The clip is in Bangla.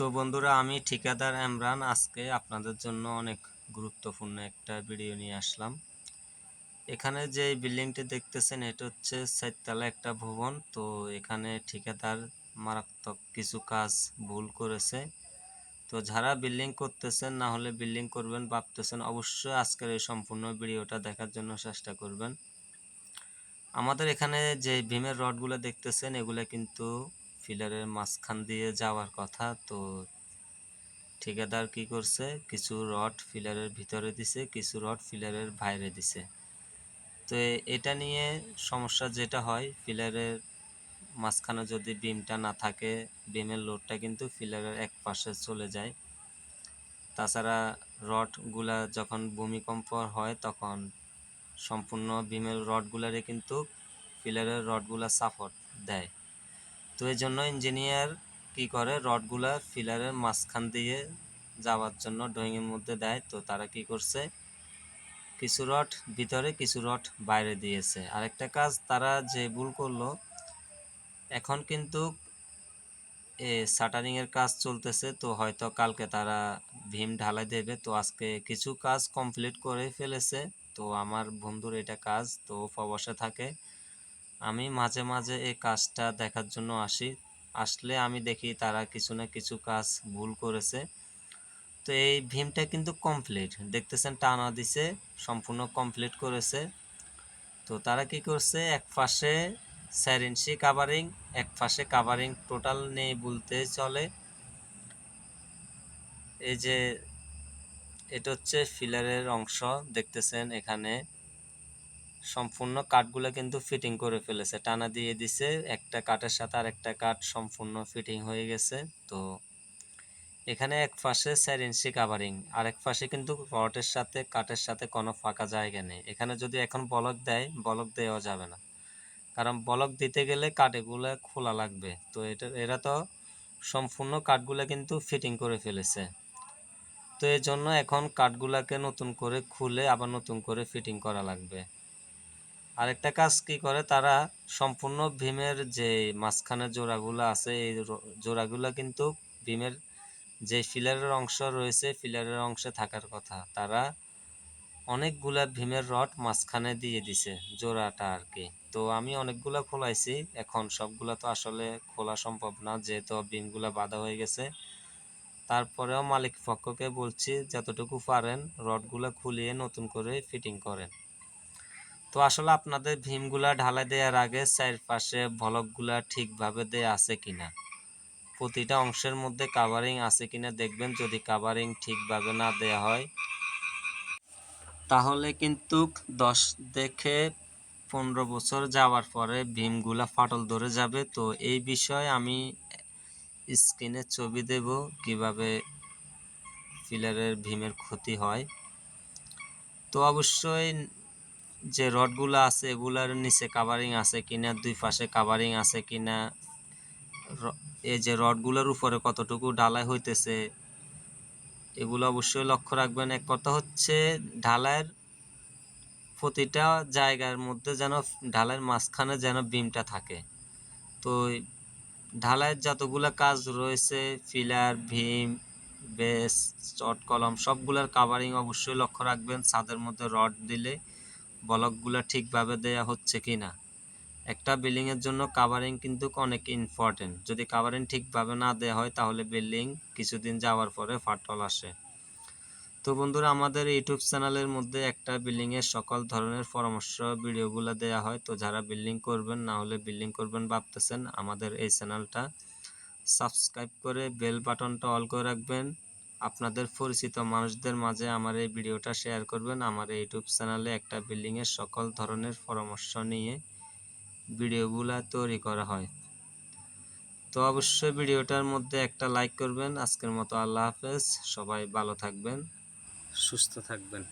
তো বন্ধুরা, আমি ঠিকাদার এমরান আজকে আপনাদের জন্য অনেক গুরুত্বপূর্ণ একটা ভিডিও নিয়ে আসলাম। এখানে যে বিল্ডিংটি দেখতেছেন, এটা হচ্ছে চারতলা একটা ভবন। তো এখানে ঠিকাদার মারাত্মক কিছু কাজ ভুল করেছে। তো যারা বিল্ডিং করতেছেন, না হলে বিল্ডিং করবেন, ভাবতেছেন, অবশ্যই আজকের এই সম্পূর্ণ ভিডিওটা দেখার জন্য চেষ্টা করবেন। আমাদের এখানে যে ভীমের রডগুলো দেখতেছেন, এগুলো কিন্তু ফিলারের মাঝখান দিয়ে যাওয়ার কথা, তো ঠিকাদার কি করছে, কিছু রড ফিলারের ভিতরে দিছে, কিছু রড ফিলারের বাইরে দিছে। তো এটা নিয়ে সমস্যা যেটা হয়, ফিলারের মাঝখানে যদি বিমটা না থাকে, বিমের লোডটা কিন্তু ফিলারের এক পাশে চলে যায়। তাছাড়া রডগুলা যখন ভূমিকম্প হয়, তখন সম্পূর্ণ বিমের রডগুলারে কিন্তু ফিলারের রডগুলা সাপোর্ট দেয়। তো এই জন্য ইঞ্জিনিয়ার কি করে? রডগুলা ফিলারের মাঝখান দিয়ে যাওয়ার জন্য ড্রয়িংয়ের মধ্যে দেয়। তো তারা কি করছে? কিছু রড ভিতরে, কিছু রড বাইরে দিয়েছে। আরেকটা কাজ, তারা যে ভুল করল, এখন কিন্তু এ শাটারিং এর কাজ চলতেছে। তো হয়তো কালকে তারা ভীম ঢালাই দেবে। তো আজকে কিছু কাজ কমপ্লিট করে ফেলেছে। তো আমার বন্ধুর এটা কাজ, তো প্রবাসে থাকে। আমি মাঝে মাঝে এই কাজটা দেখার জন্য আসি। আসলে আমি দেখি তারা কিছু না কিছু কাজ ভুল করেছে। তো এই ভীমটা কিন্তু কমপ্লিট দেখতেছেন টানা দিছে, সম্পূর্ণ কমপ্লিট করেছে। তো তারা কি করছে? এক পাশে চার কাভারিং এক পাশে কাভারিং টোটাল নেই বলতে চলে। এই যে, এটা হচ্ছে ফিলারের অংশ, দেখতেছেন এখানে। সম্পূর্ণ কাঠগুলো কিন্তু ফিটিং করে ফেলেছে। টানা দিয়ে দিছে, একটা কাঠের সাথে আর একটা কাঠ সম্পূর্ণ ফিটিং হয়ে গেছে। তো এখানে এক পাশে চার ইঞ্চি কাভারিং আর এক পাশে কিন্তু রডের সাথে, কাঠের সাথে কোনো ফাঁকা জায়গা নেই। এখানে যদি এখন বলক দেয়, বলক দেওয়া যাবে না। কারণ বলক দিতে গেলে কাঠগুলো খোলা লাগবে। তো এটা, এরা তো সম্পূর্ণ কাঠগুলো কিন্তু ফিটিং করে ফেলেছে। তো এই জন্য এখন কাঠগুলাকে নতুন করে খুলে আবার নতুন করে ফিটিং করা লাগবে। আরেকটা কাজ কি করে? তারা সম্পূর্ণ ভীমের যে মাঝখানে জোড়াগুলো আছে, এই জোড়াগুলো কিন্তু ভীমের যে ফিলারের অংশ রয়েছে, ফিলারের অংশে থাকার কথা। তারা অনেকগুলা ভীমের রড মাঝখানে দিয়ে দিছে জোড়াটা আর কি। তো আমি অনেকগুলা খোলাইছি, এখন সবগুলা তো আসলে খোলা সম্ভব না, যেহেতু বিমগুলা বাঁধা হয়ে গেছে। তারপরেও মালিক পক্ষকে বলছি, যতটুকু পারেন রডগুলা খুলিয়ে নতুন করে ফিটিং করেন। তো আসলে আপনাদের ভীমগুলা ঢালাই দেওয়ার আগে চারপাশে ভলকগুলা ঠিকভাবে দেয়া আছে কিনা? প্রতিটা অংশের মধ্যে কাভারিং আছে কিনা দেখবেন, যদি কাভারিং ঠিকভাবে না দেয়া হয়। তাহলে কিন্তু দশ দেখে পনেরো বছর যাওয়ার পরে ভীমগুলা ফাটল ধরে যাবে। তো এই বিষয়ে আমি স্ক্রিনে ছবি দেব কীভাবে ফিলারের ভীমের ক্ষতি হয়। তো অবশ্যই যে রডগুলো আছে, এগুলার নিচে কাভারিং আছে কিনা, দুই পাশে কাভারিং আছে কিনা এই যে রডগুলোর উপরে কতটুকু ঢালাই হইতেছে, এগুলো অবশ্যই লক্ষ্য রাখবেন। এক কথা হচ্ছে, ঢালাইয়ের প্রতিটা জায়গার মধ্যে যেন, ঢালাইয়ের মাঝখানে যেন বিমটা থাকে। তো ঢালাইয়ের যতগুলা কাজ রয়েছে ফিলার ভীম বেস চট কলম সবগুলোর কাভারিং অবশ্যই লক্ষ্য রাখবেন। ছাদের মধ্যে রড দিলে বলকগুলা ঠিকভাবে দেয়া হচ্ছে কি না একটা বিল্ডিংয়ের জন্য কাভারিং কিন্তু অনেক ইম্পর্টেন্ট যদি কাভারিং ঠিকভাবে না দেওয়া হয়, তাহলে বিল্ডিং কিছুদিন যাওয়ার পরে ফাটল আসে। তো বন্ধুরা, আমাদের ইউটিউব চ্যানেলের মধ্যে একটা বিল্ডিংয়ের সকল ধরনের পরামর্শ, ভিডিওগুলো দেওয়া হয়। তো যারা বিল্ডিং করবেন, না হলে বিল্ডিং করবেন ভাবতেছেন, আমাদের এই চ্যানেলটা সাবস্ক্রাইব করে বেল বাটনটা অল করে রাখবেন। আপনাদের পরিচিত মানুষদের মাঝে আমার এই ভিডিওটা শেয়ার করবেন। আমার ইউটিউব চ্যানেলে একটা বিল্ডিংয়ের সকল ধরনের পরামর্শ নিয়ে ভিডিওগুলো তৈরি করা হয়। তো অবশ্যই ভিডিওটার মধ্যে একটা লাইক করবেন। আজকের মতো আল্লাহ হাফেজ। সবাই ভালো থাকবেন। সুস্থ থাকবেন।